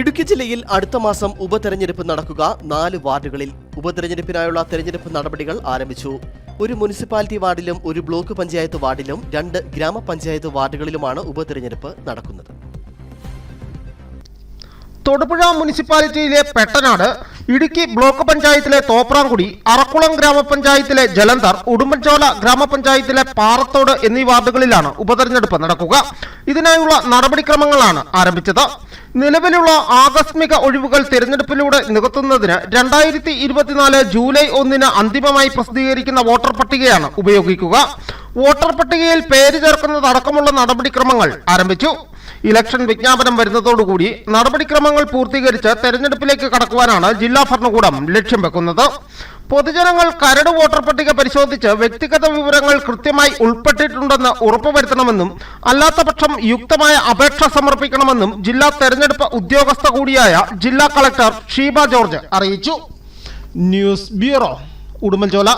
ഇടുക്കി ജില്ലയിൽ അടുത്ത മാസം ഉപതെരഞ്ഞെടുപ്പ് നടക്കുക. നാല് വാർഡുകളിൽ ഉപതെരഞ്ഞെടുപ്പിനായുള്ള തെരഞ്ഞെടുപ്പ് നടപടികൾ ആരംഭിച്ചു. ഒരു മുനിസിപ്പാലിറ്റി വാർഡിലും ഒരു ബ്ലോക്ക് പഞ്ചായത്ത് വാർഡിലും രണ്ട് ഗ്രാമപഞ്ചായത്ത് വാർഡുകളിലുമാണ് ഉപതെരഞ്ഞെടുപ്പ് നടക്കുന്നത്. തൊടുപുഴ മുനിസിപ്പാലിറ്റിയിലെ പെട്ടനാട് ഇടുക്കി ബ്ലോക്ക് പഞ്ചായത്തിലെ തോപ്രാംകുടി അറക്കുളം ഗ്രാമപഞ്ചായത്തിലെ ജലന്ധർ ഉടുമ്പൻചോല ഗ്രാമപഞ്ചായത്തിലെ പാറത്തോട് എന്നീ വാർഡുകളിലാണ് ഉപതെരഞ്ഞെടുപ്പ് നടക്കുക. ഇതിനായുള്ള നടപടിക്രമങ്ങളാണ് ആരംഭിച്ചത്. നിലവിലുള്ള ആകസ്മിക ഒഴിവുകൾ തിരഞ്ഞെടുപ്പിലൂടെ നികത്തുന്നതിന് രണ്ടായിരത്തി ഇരുപത്തിനാല് ജൂലൈ ഒന്നിന് അന്തിമമായി പ്രസിദ്ധീകരിക്കുന്ന വോട്ടർ പട്ടികയാണ് ഉപയോഗിക്കുക. വോട്ടർ പട്ടികയിൽ പേര് ചേർക്കുന്നതടക്കമുള്ള നടപടിക്രമങ്ങൾ ആരംഭിച്ചു. ഇലക്ഷൻ വിജ്ഞാപനം വരുന്നതോടുകൂടി നടപടിക്രമങ്ങൾ പൂർത്തീകരിച്ച് തെരഞ്ഞെടുപ്പിലേക്ക് കടക്കുവാനാണ് ജില്ലാ ഭരണകൂടം ലക്ഷ്യം വെക്കുന്നത്. പൊതുജനങ്ങൾ കരട് വോട്ടർ പട്ടിക പരിശോധിച്ച് വ്യക്തിഗത വിവരങ്ങൾ കൃത്യമായി ഉൾപ്പെട്ടിട്ടുണ്ടെന്ന് ഉറപ്പുവരുത്തണമെന്നും അല്ലാത്തപക്ഷം യുക്തമായ അപേക്ഷ സമർപ്പിക്കണമെന്നും ജില്ലാ തെരഞ്ഞെടുപ്പ് ഉദ്യോഗസ്ഥ കൂടിയായ ജില്ലാ കളക്ടർ ഷീബ ജോർജ് അറിയിച്ചു. News bureau Udumbanchola.